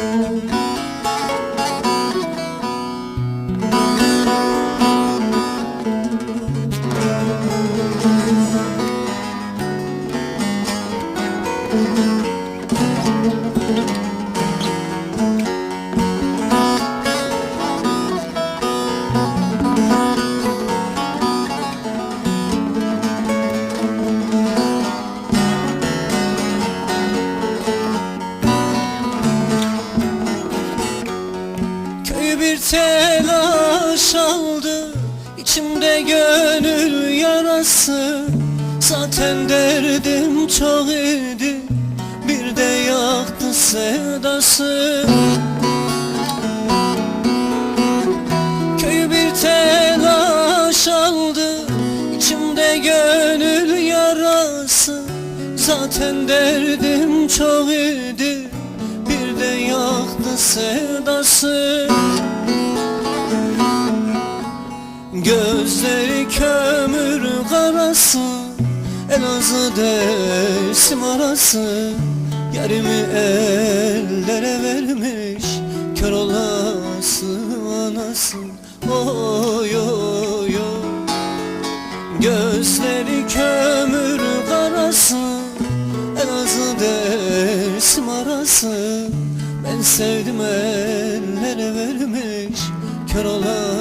Köy bir telaş aldı. İçimde gönül yarası. Zaten derdim çok idi Bir de yaktı sevdası. Köy bir telaş aldı. İçimde gönül yarası. Zaten derdim çok idi Bir de yaktı sevdası Gözleri kömür karası Elazığ dersim arası. Yarimi ellere vermiş Kör olası anası. Oy oy oy. Gözleri kömür karası Elazığ dersim arası. Ben sevdim ellere vermiş Kör olası